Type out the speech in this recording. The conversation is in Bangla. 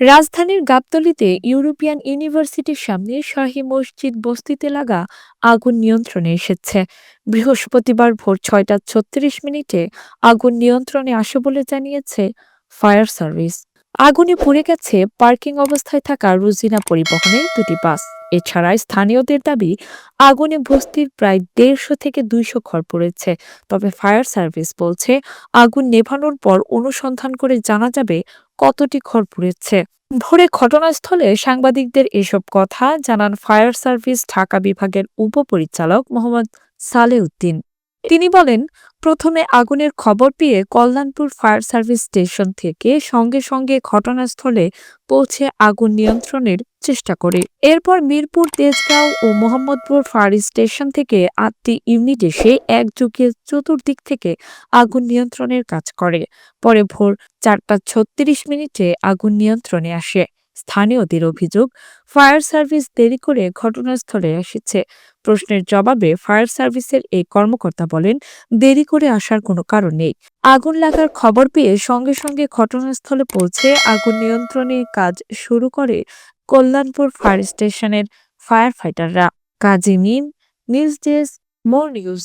রাজধানীর গাবতলিতে ইউরোপিয়ান ইউনিভার্সিটির সামনে শাহী মসজিদ বস্তিতে লাগা আগুন নিয়ন্ত্রণে এসেছে। বৃহস্পতিবার ভোর ছয়টা ছত্রিশ মিনিটে আগুন নিয়ন্ত্রণে আসে বলে জানিয়েছে ফায়ার সার্ভিস। আগুনে পুড়ে গেছে পার্কিং অবস্থায় থাকা রুজিনা পরিবহনের দুটি বাস। এছাড়া স্থানীয়দের দাবি, আগুনে বস্তির প্রায় দেড়শো থেকে দুইশো ঘর পড়েছে। তবে ফায়ার সার্ভিস বলছে, আগুন নেভানোর পর অনুসন্ধান করে জানা যাবে কতটি ঘর পুড়েছে। ভোরে ঘটনাস্থলে সাংবাদিকদের এসব কথা জানান ফায়ার সার্ভিস ঢাকা বিভাগের উপপরিচালক মোহাম্মদ সালেউদ্দিন। তিনি বলেন, প্রথমে আগুনের খবর পেয়ে কল্যাণপুর ফায়ার সার্ভিস স্টেশন থেকে সঙ্গে সঙ্গে ঘটনাস্থলে পৌঁছে আগুন নিয়ন্ত্রণের চেষ্টা করে। এরপর মিরপুর, তেজগাঁও ও মোহাম্মদপুর ফায়ার স্টেশন থেকে আটটি ইউনিট এসে একযোগে চতুর্দিক থেকে আগুন নিয়ন্ত্রণের কাজ করে। পরে ভোর চারটা ছত্রিশ মিনিটে আগুন নিয়ন্ত্রণে আসে। স্থানীয়দের অভিযোগ, ফায়ার সার্ভিস দেরি করে ঘটনাস্থলে এসেছে। প্রশ্নের জবাবে ফায়ার সার্ভিসের এই কর্মকর্তা বলেন, দেরি করে আসার কোনো কারণ নেই। আগুন লাগার খবর পেয়ে সঙ্গে সঙ্গে ঘটনাস্থলে পৌঁছে আগুন নিয়ন্ত্রণে কাজ শুরু করে কল্যাণপুর ফায়ার স্টেশনের ফায়ার ফাইটাররা কাজী মিন নিউজ ডেস্ক, মোর নিউজ।